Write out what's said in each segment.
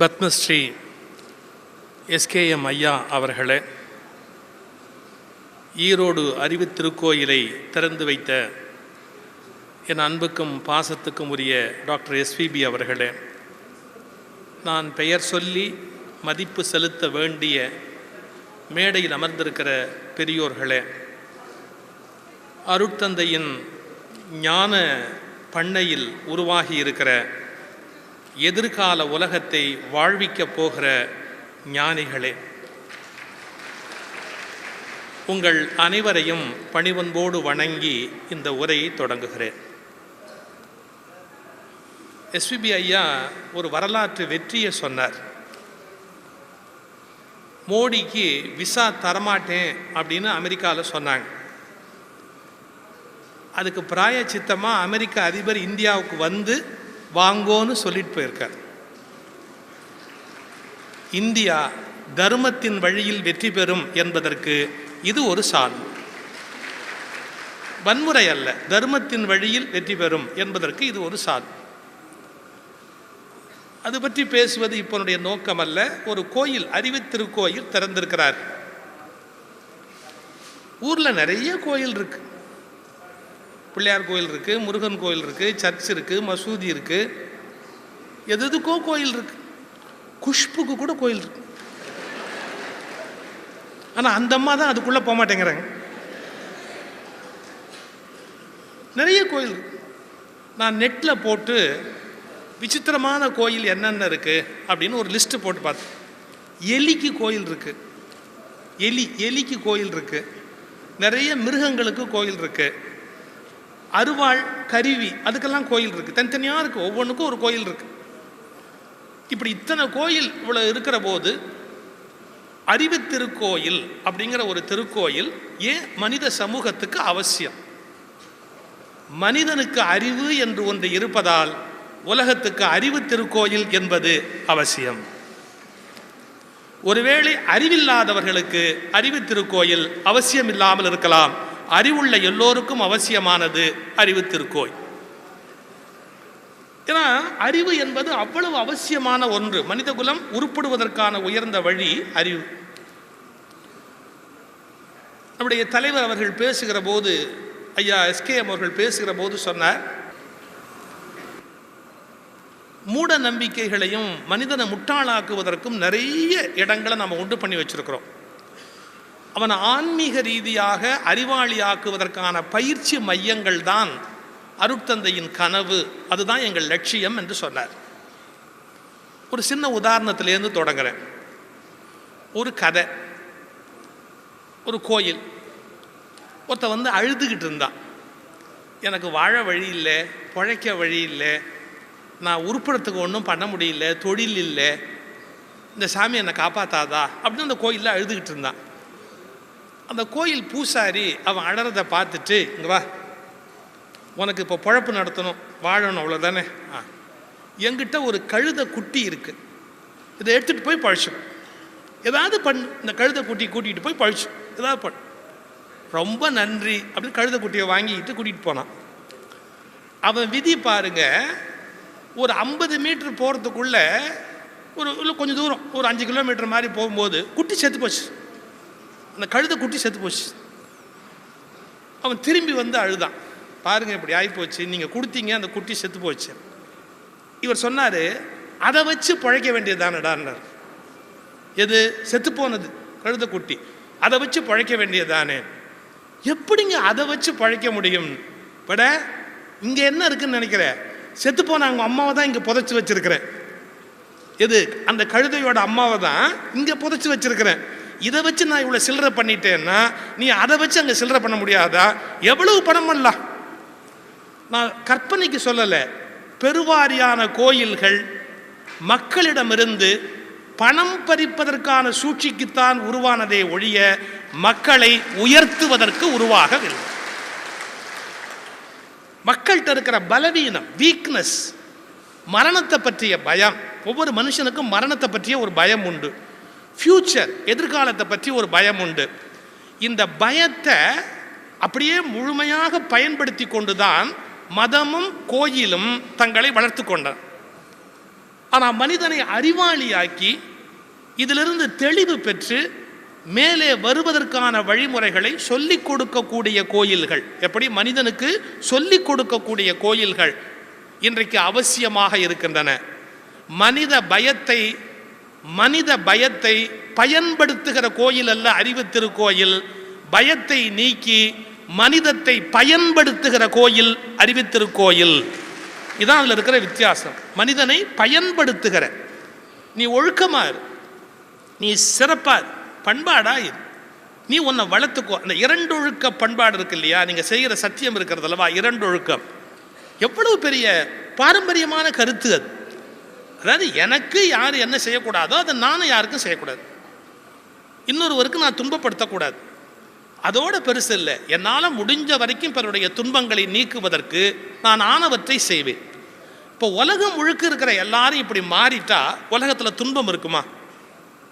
Padmashri SKM ஐயா அவர்களே ஈரோடு அறிவு திருக்கோயிலை திறந்து வைத்த என் அன்புக்கும் பாசத்துக்கும் உரிய டாக்டர் எஸ்பிபி அவர்களே நான் பெயர் சொல்லி மதிப்பு செலுத்த வேண்டிய மேடையில் அமர்ந்திருக்கிற பெரியோர்களே அருட்தந்தையின் ஞான பண்ணையில் உருவாகி இருக்கிற எதிர்கால உலகத்தை வாழ்விக்கப் போகிற ஞானிகளே. உங்கள் அனைவரையும் பணிவன்போடு வணங்கி இந்த உரையை தொடங்குகிறேன். எஸ்பிபி ஐயா ஒரு வரலாற்று வெற்றியை சொன்னார். மோடிக்கு விசா தரமாட்டேன் அப்படின்னு அமெரிக்காவில் சொன்னாங்க. அதுக்கு பிராயச்சித்தமாக அமெரிக்க அதிபர் இந்தியாவுக்கு வந்து வாங்கோன்னு சொல்லிட்டு போயிருக்கார். இந்தியா தர்மத்தின் வழியில் வெற்றி பெறும் என்பதற்கு இது ஒரு சான்று. வன்முறை அல்ல தர்மத்தின் வழியில் வெற்றி பெறும் என்பதற்கு இது ஒரு சான்று. அது பற்றி பேசுவது இப்பனுடைய நோக்கம் அல்ல ஒரு கோயில் அறிவு திருக்கோயில் திறந்திருக்கிறார். ஊரில் நிறைய கோயில் இருக்குது பிள்ளையார் கோயில் இருக்குது முருகன் கோயில் இருக்குது சர்ச் இருக்குது மசூதி இருக்குது எது எதுக்கோ கோயில் இருக்குது குஷ்புக்கு கூட கோயில் இருக்கு. ஆனால் அந்த அம்மா தான் அதுக்குள்ளே போக மாட்டேங்கிறாங்க. நிறைய கோயில் நான் நெட்டில் போட்டு விசித்திரமான கோயில் என்னென்ன இருக்குது அப்படின்னு ஒரு லிஸ்ட்டு போட்டு பார்த்தேன். எலிக்கு கோயில் இருக்குது எலி எலிக்கு கோயில் இருக்குது நிறைய மிருகங்களுக்கு கோயில் இருக்குது அருவாள் கருவி அதுக்கெல்லாம் கோயில் இருக்குது தனித்தனியாக இருக்குது ஒவ்வொன்றுக்கும் ஒரு கோயில் இருக்குது இப்படி இத்தனை கோயில் இவ்வளோ இருக்கிற போது அறிவு திருக்கோயில் அப்படிங்கிற ஒரு திருக்கோயில் ஏன் மனித சமூகத்துக்கு அவசியம்? மனிதனுக்கு அறிவு என்று ஒன்று இருப்பதால் உலகத்துக்கு அறிவு திருக்கோயில் என்பது அவசியம். ஒருவேளை அறிவில்லாதவர்களுக்கு அறிவு திருக்கோயில் அவசியம் இல்லாமல் இருக்கலாம். அறிவுள்ள எல்லோருக்கும் அவசியமானது அறிவு திருக்கோய் ஏன்னா அறிவு என்பது அவ்வளவு அவசியமான ஒன்று. மனிதகுலம் உருப்படுவதற்கான உயர்ந்த வழி அறிவு. நம்முடைய தலைவர் அவர்கள் பேசுகிற போது ஐயா எஸ்கேஎம் அவர்கள் பேசுகிற போது சொன்னார் மூட நம்பிக்கைகளையும் மனிதனை முட்டாளாக்குவதற்கும் நிறைய இடங்களை நம்ம உண்டு பண்ணி வச்சிருக்கிறோம். அவனை ஆன்மீக ரீதியாக அறிவாளியாக்குவதற்கான பயிற்சி மையங்கள் தான் அருட்தந்தையின் கனவு. அதுதான் எங்கள் லட்சியம் என்று சொன்னார். ஒரு சின்ன உதாரணத்திலேருந்து தொடங்குறேன். ஒரு கதை. ஒரு கோயில். ஒருத்த வந்து அழுதுகிட்டு இருந்தான். எனக்கு வாழ வழி இல்லை பிழைக்க வழி இல்லை நான் உருப்படுறதுக்கு ஒன்றும் பண்ண முடியல தொழில் இல்லை இந்த சாமி என்னை காப்பாத்தாதா? அப்படின்னு அந்த கோயிலில் அழுதுகிட்டு இருந்தான். அந்த கோயில் பூசாரி அவன் அழறதை பார்த்துட்டு இங்கே வா. உனக்கு இப்போ பொழப்பு நடத்தணும். வாழணும் அவ்வளோதானே ஆ. எங்கிட்ட ஒரு கழுத குட்டி இருக்குது இதை எடுத்துகிட்டு போய் பழிச்சும் ஏதாவது பண்ணு. இந்த கழுத குட்டி கூட்டிகிட்டு போய் பழிச்சும் ஏதாவது பண்ணு. ரொம்ப நன்றி அப்படின்னு கழுத குட்டியை வாங்கிட்டு கூட்டிகிட்டு போனான். அவன் விதி பாருங்க. ஒரு ஐம்பது மீட்ரு போகிறதுக்குள்ளே ஒரு இல்லை கொஞ்சம் தூரம் ஒரு அஞ்சு கிலோமீட்டர் மாதிரி போகும்போது குட்டி செத்து போச்சு. அந்த கழுத குட்டி செத்து போச்சு. அவன் திரும்பி வந்து அழுதான். பாருங்க இப்படி ஆகிப்போச்சு நீங்கள் கொடுத்தீங்க அந்த குட்டி செத்து போச்சு. இவர் சொன்னார் அதை வச்சு பழைக்க வேண்டியதானடான்னார் எது? செத்து போனது கழுத குட்டி. அதை வச்சு பழைக்க வேண்டியதானே எப்படிங்க அதை வச்சு பழைக்க முடியும்? பட இங்கே என்ன இருக்குன்னு நினைக்கிற? செத்து போன அவங்க அம்மாவை தான் இங்கே புதைச்சி வச்சிருக்கிறேன். எது? அந்த கழுதையோட அம்மாவை தான் இங்கே புதைச்சி வச்சிருக்கிறேன். இதை வச்சு நான் இவ்வளோ சில்லறை பண்ணிட்டேன்னா நீ அதை வச்சு அங்கே சில்லறை பண்ண முடியாதா? எவ்வளவு பணம் பண்ணலாம் நான் கற்பனைக்கு சொல்லலை. பெருவாரியான கோயில்கள் மக்களிடமிருந்து பணம் பறிப்பதற்கான சூழ்ச்சிக்குத்தான் உருவானதே ஒழிய மக்களை உயர்த்துவதற்கு உருவாகவில்லை. மக்கள்கிட்ட இருக்கிற பலவீனம் வீக்னஸ் மரணத்தை பற்றிய பயம். ஒவ்வொரு மனுஷனுக்கும் மரணத்தை பற்றிய ஒரு பயம் உண்டு. ஃப்யூச்சர் எதிர்காலத்தை பற்றி ஒரு பயம் உண்டு. இந்த பயத்தை அப்படியே முழுமையாக பயன்படுத்தி கொண்டு தான் மதமும் கோயிலும் தங்களை வளர்த்து கொண்டன. ஆனால் மனிதனை அறிவாளியாக்கி இதிலிருந்து தெளிவு பெற்று மேலே வருவதற்கான வழிமுறைகளை சொல்லிக் கொடுக்கக்கூடிய கோயில்கள். எப்படி? மனிதனுக்கு சொல்லிக் கொடுக்கக்கூடிய கோயில்கள் இன்றைக்கு அவசியமாக இருக்கின்றன. மனித பயத்தை மனித பயத்தை பயன்படுத்துகிற கோயில் அல்ல அறிவு திருக்கோயில். பயத்தை நீக்கி மனிதத்தை பயன்படுத்துகிற கோயில் அறிவித்திருக்கோயில் இதான் அதில் இருக்கிற வித்தியாசம். மனிதனை பயன்படுத்துகிற. நீ ஒழுக்கமாக இரு. நீ சிறப்பாக பண்பாடா இரு. நீ உன்னை வளர்த்துக்கோ. அந்த இரண்டொழுக்க பண்பாடு இருக்கு இல்லையா? நீங்கள் செய்கிற சத்தியம் இருக்கிறது அல்லவா? இரண்டொழுக்கம் எவ்வளவு பெரிய பாரம்பரியமான கருத்து அது. அதாவது எனக்கு யார் என்ன செய்யக்கூடாதோ அதை நானும் யாருக்கும் செய்யக்கூடாது. இன்னொருவருக்கு நான் துன்பப்படுத்தக்கூடாது. அதோட பெருசு இல்லை. என்னால் முடிஞ்ச வரைக்கும் பிறருடைய துன்பங்களை நீக்குவதற்கு நான் ஆனவற்றை செய்வேன். இப்போ உலகம் முழுக்க இருக்கிற எல்லாரும் இப்படி மாறிட்டா உலகத்தில் துன்பம் இருக்குமா?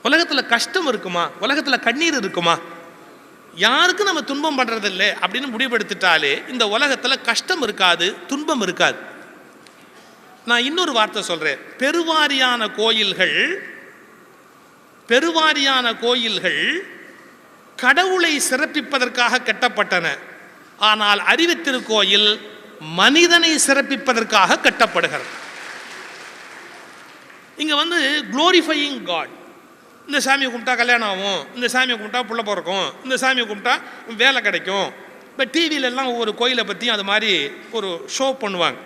உலகத்தில் கஷ்டம் இருக்குமா? உலகத்தில் கண்ணீர் இருக்குமா? யாருக்கும் நம்ம துன்பம் பண்ணுறதில்ல அப்படின்னு முடிவெடுத்துட்டாலே இந்த உலகத்தில் கஷ்டம் இருக்காது துன்பம் இருக்காது. நான் இன்னொரு வார்த்தை சொல்கிறேன் பெருவாரியான கோயில்கள் பெருவாரியான கோயில்கள் கடவுளை சிறப்பிப்பதற்காக கட்டப்பட்டன. ஆனால் அறிவித்திருக்கோயில் மனிதனை சிறப்பிப்பதற்காக கட்டப்படுகிறது. இங்கே வந்து குளோரிஃபையிங் காட் இந்த சாமியை கும்பிட்டா கல்யாணம் ஆகும். இந்த சாமியை கும்பிட்டா புள்ள பிறக்கும். இந்த சாமியை கும்பிட்டா வேலை கிடைக்கும். இப்போ டிவியிலெல்லாம் ஒவ்வொரு கோயிலை பற்றியும் அது மாதிரி ஒரு ஷோ பண்ணுவாங்க.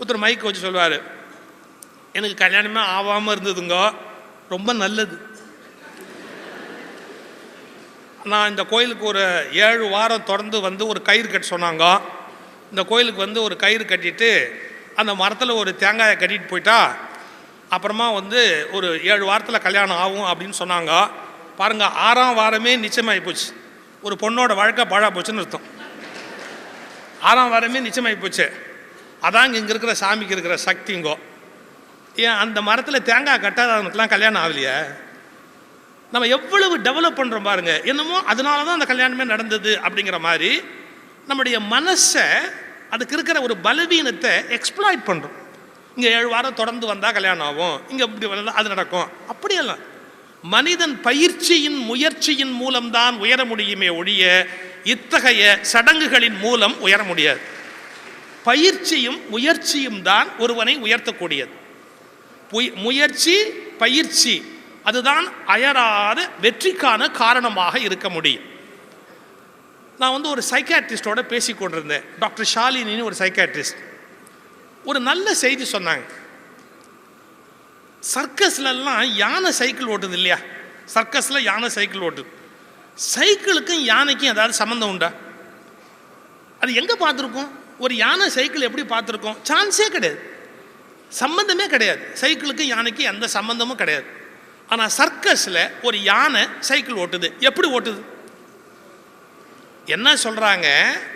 ஒருத்தர் மைக் வச்சு சொல்லுவார். எனக்கு கல்யாணமே ஆகாமல் இருந்ததுங்க. ரொம்ப நல்லது. நான் இந்த கோயிலுக்கு ஒரு ஏழு வாரம் தொடர்ந்து வந்து ஒரு கயிறு கட்ட சொன்னாங்க. இந்த கோயிலுக்கு வந்து ஒரு கயிறு கட்டிட்டு அந்த மரத்தில் ஒரு தேங்காயை கட்டிட்டு போயிட்டா அப்புறமா வந்து ஒரு ஏழு வாரத்தில் கல்யாணம் ஆகும் அப்படின்னு சொன்னாங்க. பாருங்க ஆறாம் வாரமே நிச்சயமாகி போச்சு. ஒரு பொண்ணோட வாழ்க்கை பாழா போச்சுன்னு அர்த்தம். ஆறாம் வாரமே நிச்சயமாகி போச்சு. அதாங்க இங்கே இருக்கிற சாமிக்கு இருக்கிற சக்திங்கோ ஏன் அந்த மரத்தில் தேங்காய் கட்டாதவனுக்குலாம் கல்யாணம் ஆகலையே? நம்ம எவ்வளவு டெவலப் பண்ணுறோம் பாருங்க. என்னமோ அதனால தான் அந்த கல்யாணமே நடந்தது அப்படிங்கிற மாதிரி நம்முடைய மனசை அதுக்கு இருக்கிற ஒரு பலவீனத்தை எக்ஸ்ப்ளாய்ட் பண்ணுறோம் இங்கே ஏழு வாரம் தொடர்ந்து வந்தால் கல்யாணம் ஆகும். இங்கே இப்படி வந்தால் அது நடக்கும். அப்படியெல்லாம். மனிதன் பயிற்சியின் முயற்சியின் மூலம்தான் உயர முடியுமே ஒழிய இத்தகைய சடங்குகளின் மூலம் உயர முடியாது. பயிற்சியும் முயற்சியும் தான் ஒருவனை உயர்த்தக்கூடியது. முயற்சி பயிற்சி அதுதான் அயராத வெற்றிக்கான காரணமாக இருக்க முடியும். நான் வந்து ஒரு சைக்காட்ரிஸ்டோட பேசி கொண்டிருந்தேன். டாக்டர் ஷாலினின்னு ஒரு சைக்காட்ரிஸ்ட் ஒரு நல்ல செய்தி சொன்னாங்க. சர்க்கஸ்லலாம் யானை சைக்கிள் ஓட்டுது இல்லையா? சர்க்கஸில் யானை சைக்கிள் ஓட்டுது. சைக்கிளுக்கும் யானைக்கும் ஏதாவது சம்மந்தம் உண்டா? அது எங்கே பார்த்துருக்கோம்? ஒரு யானை சைக்கிள் எப்படி பார்த்துருக்கோம்? சான்ஸே கிடையாது. சம்மந்தமே கிடையாது. சைக்கிளுக்கும் யானைக்கு எந்த சம்மந்தமும் கிடையாது. ஆனால் சர்க்கஸில் ஒரு யானை சைக்கிள் ஓட்டுது. எப்படி ஓட்டுது? என்ன சொல்கிறாங்க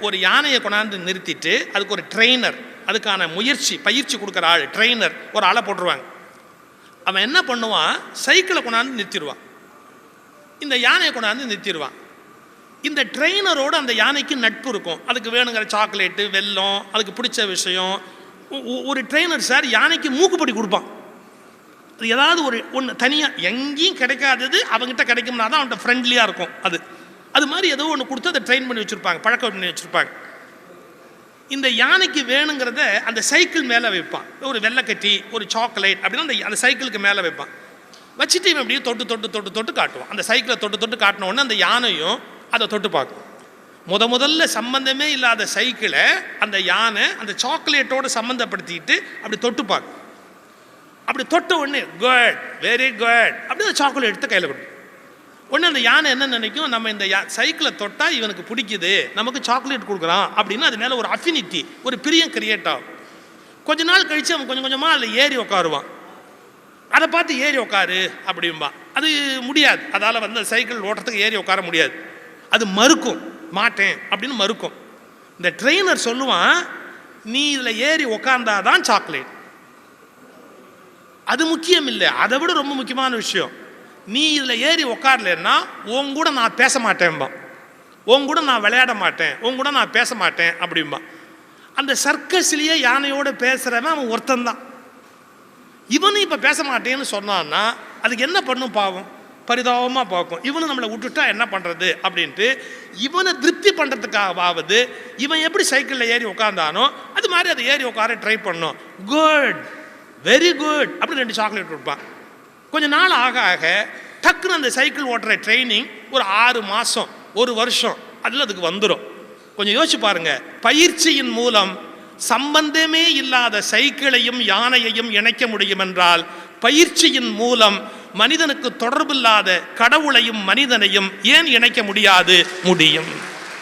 ஒரு யானையை கொண்டாந்து நிறுத்திட்டு அதுக்கு ஒரு ட்ரெயினர் அதுக்கான முயற்சி பயிற்சி கொடுக்குற ஆள் ட்ரெயினர் ஒரு ஆளை போட்டுருவாங்க. அவன் என்ன பண்ணுவான்? சைக்கிளை கொண்டாந்து நிறுத்திடுவான். இந்த யானையை கொண்டாந்து நிறுத்திடுவான். இந்த ட்ரெயினரோட அந்த யானைக்கு நட்பு இருக்கும். அதுக்கு வேணுங்கிற சாக்லேட்டு வெல்லம் அதுக்கு பிடிச்ச விஷயம். ஒரு ட்ரெயினர் சார் யானைக்கு மூக்குப்படி கொடுப்பான். அது ஏதாவது ஒரு ஒன்று தனியாக எங்கேயும் கிடைக்காதது அவங்ககிட்ட கிடைக்கும்னா தான் அவன்கிட்ட ஃப்ரெண்ட்லியாக இருக்கும் அது. அது மாதிரி ஏதோ ஒன்று கொடுத்து அதை ட்ரெயின் பண்ணி வச்சுருப்பாங்க பழக்கம் பண்ணி வச்சுருப்பாங்க. இந்த யானைக்கு வேணுங்கிறத அந்த சைக்கிள் மேலே வைப்பான். ஒரு வெள்ளைக்கட்டி ஒரு சாக்லேட் அப்படின்னா அந்த அந்த சைக்கிளுக்கு மேலே வைப்பான். வச்சுட்டு இவன் அப்படியே தொட்டு தொட்டு தொட்டு தொட்டு காட்டுவான். அந்த சைக்கிளை தொட்டு தொட்டு காட்டின உடனே அந்த யானையும் அதை தொட்டு பார்க்கும். முத முதல்ல சம்பந்தமே இல்லாத சைக்கிளை அந்த யானை அந்த சாக்லேட்டோடு சம்மந்தப்படுத்திட்டு அப்படி தொட்டு பார்க்கும். அப்படி தொட்ட உடனே குட் வெரி குட் அப்படி அந்த சாக்லேட் எடுத்து கையில் கொடுக்கும். உடனே அந்த யானை என்ன நினைக்கும்? நம்ம இந்த யா சைக்கிளை தொட்டால் இவனுக்கு பிடிக்குது நமக்கு சாக்லேட் கொடுக்குறான் அப்படின்னு அது மேலே ஒரு அஃபினிட்டி ஒரு பிரியம் கிரியேட் ஆகும். கொஞ்ச நாள் கழித்து அவன் கொஞ்சம் கொஞ்சமாக அதில் ஏறி உட்காருவான் அதை பார்த்து ஏறி உட்காரு அப்படிம்பா. அது முடியாது. அதால் வந்து சைக்கிள் ஓட்டுறதுக்கு ஏறி உட்கார முடியாது. அது மறுக்கும். மாட்டேன் அப்படின்னு மறுக்கும். இந்த ட்ரெயினர் சொல்லுவான் நீ இதில் ஏறி உக்காந்தாதான் சாக்லேட் அது முக்கியம் இல்லை. அதை விட ரொம்ப முக்கியமான விஷயம். நீ இதில் ஏறி உக்காரலன்னா உன் கூட நான் பேச மாட்டேன்பா. உன் கூட நான் விளையாட மாட்டேன். உன் கூட நான் பேச மாட்டேன். அப்படிம்பா அந்த சர்க்கஸ்லேயே யானையோடு பேசுகிறவன் அவன் ஒருத்தன் தான். இவனும் இப்போ பேச மாட்டேன்னு சொன்னான்னா அதுக்கு என்ன பண்ணும் பாவம்? பரிதாபமாக பார்க்கும். இவனும் நம்மளை விட்டுட்டா என்ன பண்ணுறது அப்படின்ட்டு இவனை திருப்தி பண்ணுறதுக்காகவாவது இவன் எப்படி சைக்கிளில் ஏறி உட்காந்தானோ அது மாதிரி அதை ஏறி உட்கார ட்ரை பண்ணும். குட் வெரி குட் அப்படின்னு ரெண்டு சாக்லேட் கொடுப்பான். கொஞ்ச நாள் ஆக ஆக டக்குன்னு அந்த சைக்கிள் ஓட்டுற ட்ரைனிங் ஒரு ஆறு மாதம் ஒரு வருஷம் அதில் அதுக்கு வந்துடும் கொஞ்சம் யோசிச்சு பாருங்கள் பயிற்சியின் மூலம் சம்பந்தமே இல்லாத சைக்கிளையும் யானையையும் இணைக்க முடியும் என்றால் பயிற்சியின் மூலம் மனிதனுக்கு தொடர்பில்லாத கடவுளையும் மனிதனையும் ஏன் இணைக்க முடியாது? முடியும்.